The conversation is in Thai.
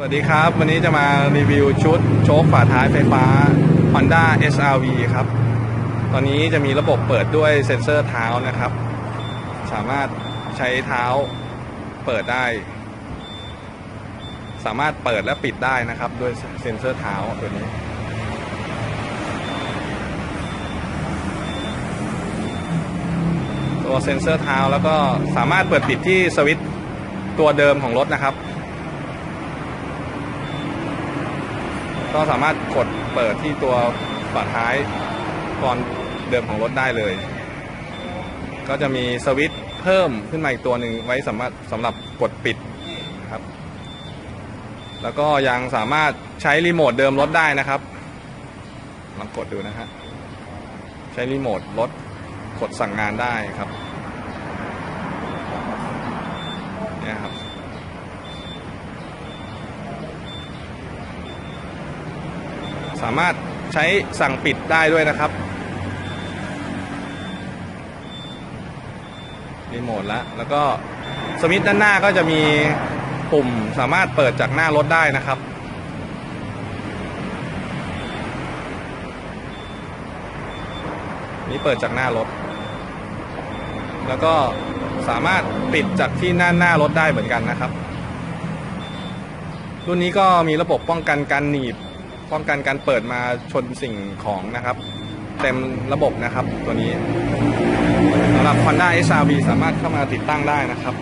สวัสดีครับ วันนี้จะมารีวิวชุดโชคฝาท้ายไฟฟ้า Honda SRV ครับ ตอนนี้จะมีระบบเปิดด้วยเซ็นเซอร์เท้านะครับ สามารถใช้เท้าเปิดได้ สามารถเปิดและปิดได้นะครับด้วยเซ็นเซอร์เท้าตัวนี้ตัวเซ็นเซอร์เท้าแล้วก็สามารถเปิดปิดที่สวิตตัวเดิมของรถนะครับ ก็สามารถกดเปิดที่ตัวฝาท้ายก่อนเดิมของรถได้เลย ก็จะมีสวิตช์เพิ่มขึ้นมาอีกตัวหนึ่งไว้สำหรับสำหรับกดปิดครับ แล้วก็ยังสามารถใช้รีโมทเดิมรถได้นะครับลองกดดูนะฮะใช้รีโมทรถกดสั่งงานได้ครับเนี่ยครับ สามารถใช้สั่งปิดได้ด้วยนะครับรีโมทแล้วแล้วก็สวิตช์ด้านหน้าก็จะมีปุ่มสามารถเปิดจากหน้ารถได้นะครับ นี่เปิดจากหน้ารถ แล้วก็สามารถปิดจากที่หน้าหน้ารถได้เหมือนกันนะครับ รุ่นนี้ก็มีระบบป้องกันการหนีบ ป้องกันการเปิดมาชนสิ่งของนะครับ เต็มระบบนะครับตัวนี้สำหรับ Honda SRV สามารถเข้ามาติดตั้งได้นะครับ